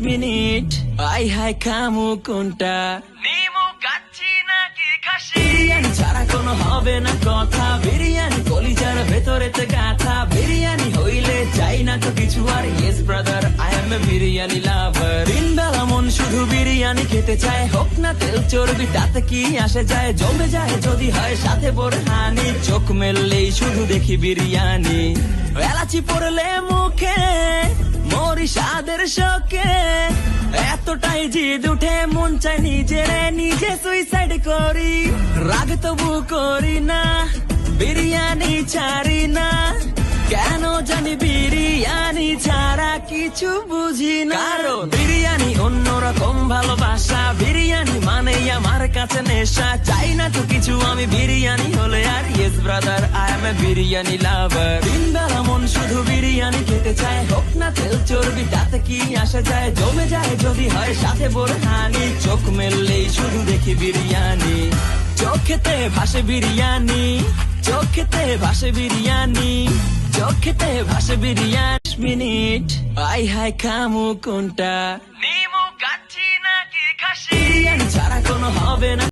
Minute I high খামু কোনটা নিমু কাচ্ছি নাকি খাসি বিরিয়ানি ছাড়া কোনো হবে না কথা বিরিয়ানি কলিজার ভেতরেতে গাথা বিরিয়ানি হইলে চাই না তো কিছু আর yes brother I am a biryani lover দিন বেলা মন শুধু বিরিয়ানি খেতে চায় হোক না তেল চর্বি তাতে কি আসে যায় জমে যায় যদি হয় সাথে বোরহানি চোখ মেললেই শুধু দেখি বিরিয়ানি এলাচি পড়লে মুখে এতটাই জিদ উঠে, মন চাই নিজের নিজে সুইসাইড করি। রাগ তবু করি না, বিরিয়ানি ছাড়ি না। কেন জানি বিরিয়ানি ছাড়া কিছু বুঝি না। বিরিয়ানি অন্যরকম ভালোবাসা, বিরিয়ানি মানেই আমার কাছে নেশা। চাই না তো কিছু, আমি বিরিয়ানি হলে আর yes brother I am a biryani lover দিন বেলা মন শুধু বিরিয়ানি খেতে চায় কি আসে যায়? জমে যায় যদি হয় সাথে বোরহানি। চোখ মেললেই শুধু দেখি বিরিয়ানি। চোখেতে ভাসে বিরিয়ানি। চোখেতে ভাসে বিরিয়ানি। চোখেতে ভাসে বিরিয়ানি। মিনিট। আই হাই খামু কোনটা? নিমু কাচ্ছি নাকি খাসি? বিরিয়ানি ছাড়া কোনো হবে না।